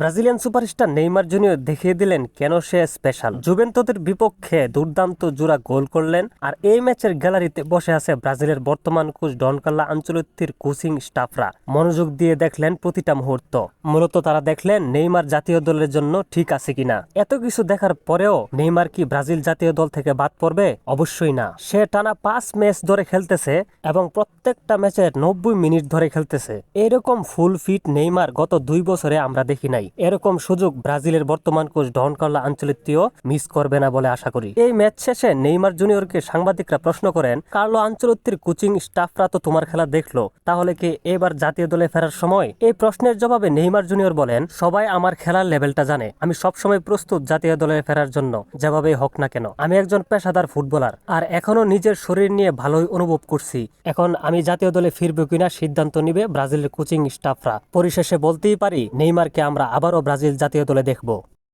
Brazilian superstar Neymar junior দেখিয়ে দিলেন কেন সে স্পেশাল জুভেন্তুদের বিপক্ষে দুর্দান্ত জোড়া গোল করলেন আর এই ম্যাচের গ্যালারিতে বসে আছে ব্রাজিলের বর্তমান কোচ ডনকাল্লা আঞ্চলিকটির কোচিং স্টাফরা। মনোযোগ দিয়ে দেখলেন প্রতিটা মুহূর্ত। মূলত তারা দেখলেন নেইমার জাতীয় দলের জন্য ঠিক আছে কিনা। এত কিছু দেখার পরেও নেইমার কি ব্রাজিল জাতীয় দল থেকে বাদ পড়বে? অবশ্যই না। সে টানা পাঁচ ম্যাচ ধরে খেলতেছে এবং প্রত্যেকটা ম্যাচের নব্বই মিনিট ধরে খেলতেছে। এরকম ফুল ফিট নেইমার গত দুই বছরে আমরা দেখি নাই। এরকম সুযোগ ব্রাজিলের বর্তমান কোচ ডন কার্লা আঞ্চলিকটিও মিস করবে না বলে আশা করি। এই ম্যাচ শেষে নেইমার জুনিয়রকে সাংবাদিকরা প্রশ্ন করেন, কার্লো আঞ্চলিকটির কোচিং স্টাফরা তো তোমার খেলা দেখল, তাহলে কি এবার জাতীয় দলে ফেরার সময়? এই প্রশ্নের জবাবে নেইমার জুনিয়র বলেন, সবাই আমার খেলার লেভেলটা জানে, আমি সবসময় প্রস্তুত জাতীয় দলে ফেরার জন্য, যেভাবেই হোক না কেন। আমি একজন পেশাদার ফুটবলার, আর এখনও নিজের শরীর নিয়ে ভালোই অনুভব করছি। এখন আমি জাতীয় দলে ফিরবো কিনা সিদ্ধান্ত নিবে ব্রাজিলের কোচিং স্টাফরা। পরিশেষে বলতেই পারি, নেইমারকে আমরা আবারও ব্রাজিল জাতীয় দলে দেখব।